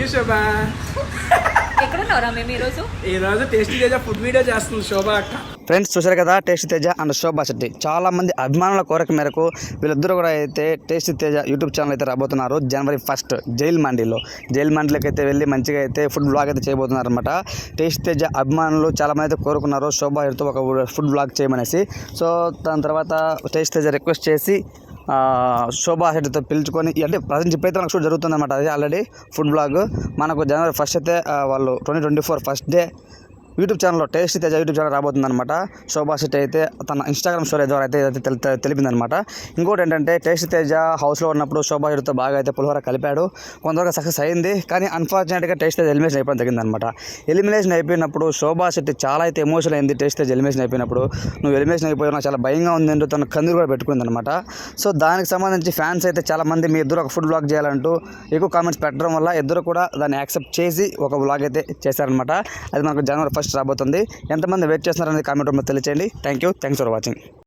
You శోభా. ఎక్కడున్నారా మేము ఈరోజు? ఈ రోజు టేస్టీ తేజ ఫుడ్ వీడియో చేస్తుంది శోభా అక్క. ఫ్రెండ్స్ చూశారు కదా టేస్టీ తేజ అండ్ శోభా శెట్టి. చాలా మంది అభిమానుల కోరిక మేరకు వీళ్ళిద్దరూ కూడా అయితే టేస్టీ తేజ యూట్యూబ్ ఛానల్ అయితే రాబోతున్నారు. జనవరి ఫస్ట్ జైల్ మండీలో. జైల్ మండీలోకి అయితే వెళ్ళి మంచిగా అయితే ఫుడ్ బ్లాగ్ అయితే చేయబోతున్నారు అనమాట టేస్టీ తేజ అభిమానులు చాలా మంది అయితే కోరుకున్నారు శోభా హెడ్తో ఒక ఫుడ్ బ్లాగ్ చేయమనేసి. సో దాని తర్వాత టేస్టీ తేజ రిక్వెస్ట్ చేసి శోభా హెడ్తో పిలుచుకొని అంటే ప్రజెంట్ ఇప్పుడైతే మనకు షూట్ జరుగుతుంది అది ఆల్రెడీ ఫుడ్ బ్లాగ్ మనకు జనవరి ఫస్ట్ అయితే వాళ్ళు twenty twenty four first day YouTube ఛానల్లో టేస్ట్ తేజ యూట్యూబ్ ఛానల్ రాబోతుందనమాట శోభా శెట్టి అయితే తన ఇన్స్టాగ్రామ్ స్టోరీ ద్వారా అయితే అయితే తెలి తెలిపిందనమాట ఇంకోటి ఏంటంటే టేస్ట్ తేజ హౌస్లో ఉన్నప్పుడు శోభా శెట్టితో బాగా అయితే పులిహోర కలిపాడు. కొంతవరకు సక్సెస్ అయింది కానీ అన్ఫార్చునేట్గా టేస్ట్ తేజ ఎలిమినేషన్ అయిపోవడం జరిగిందనమాట ఎలిమినేషన్ అయిపోయినప్పుడు శోభా శెట్టి చాలా అయితే ఎమోషనల్ అయింది టేస్ట్ తేజ ఎలిమినేషన్ అయిపోయినప్పుడు. నువ్వు ఎలిమినేషన్ అయిపోయినా చాలా భయంగా ఉంది అంటూ తన కందులు కూడా పెట్టుకుంది అనమాట సో దానికి సంబంధించి ఫ్యాన్స్ అయితే చాలా మంది మీ ఇద్దరు ఒక ఫుడ్ బ్లాగ్ చేయాలంటూ ఎక్కువ కామెంట్స్ పెట్టడం వల్ల ఇద్దరు కూడా దాన్ని యాక్సెప్ట్ చేసి ఒక బ్లాగ్ అయితే చేశారనమాట అది మనకు జనవరి ఫస్ట్ రాబోతుంది. ఎంతమంది వెయిట్ చేస్తున్నారనేది కామెంట్ రూమ్లో తెలియచేయండి. Thank you thanks for watching